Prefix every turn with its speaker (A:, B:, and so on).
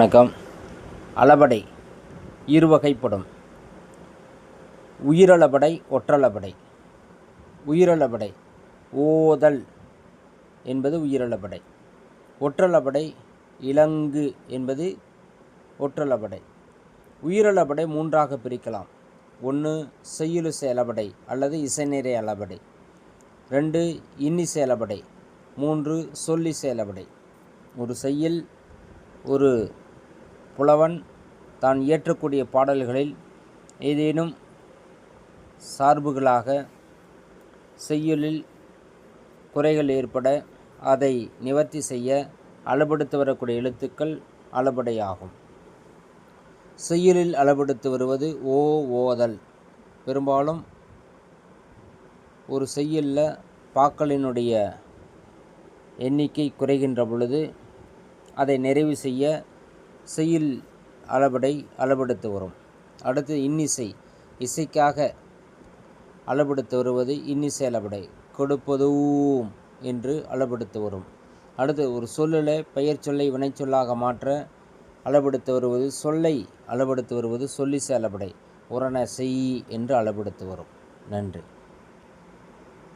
A: வணக்கம். அளபடை இருவகைப்படும். உயிரளபடை ஒற்றளபடை. உயிரளபடை ஓதல் என்பது உயிரளபடை. ஒற்றளபடை இலங்கு என்பது ஒற்றளபடை. உயிரளபடை மூன்றாக பிரிக்கலாம். ஒன்று செய்யுலிசை அளபடை அல்லது இசைநிறை அளபடை. ரெண்டு இன்னிசை அளபடை மூன்று சொல்லிசை அளபடை ஒரு செய்யுள் ஒரு புலவன் தான் இயற்றக்கூடிய பாடல்களில் ஏதேனும் சார்புகளாக செய்யுளில் குறைகள் ஏற்பட அதை நிவர்த்தி செய்ய அளபடுத்து வரக்கூடிய எழுத்துக்கள் அளபடையாகும். செய்யுளில் அளபடுத்து வருவது ஓ ஓதல். பெரும்பாலும் ஒரு செய்யலில் பாக்களினுடைய எண்ணிக்கை குறைகின்ற பொழுது அதை நிறைவு செய்ய செய்யுள் அளபடை அளபடுத்து வரும் அடுத்து இன்னிசை. இசைக்காக அளபடுத்து வருவது இன்னிசை அளபடை. கொடுப்பதும் என்று அளபடுத்து வரும் அடுத்து ஒரு சொல்லில் பெயர் சொல்லை வினைச்சொல்லாக மாற்ற அளபடுத்து வருவது சொல்லை அளபடுத்து வருவது சொல்லிசை அளபடை. உரண செய் என்று அளபடுத்து வரும் நன்றி.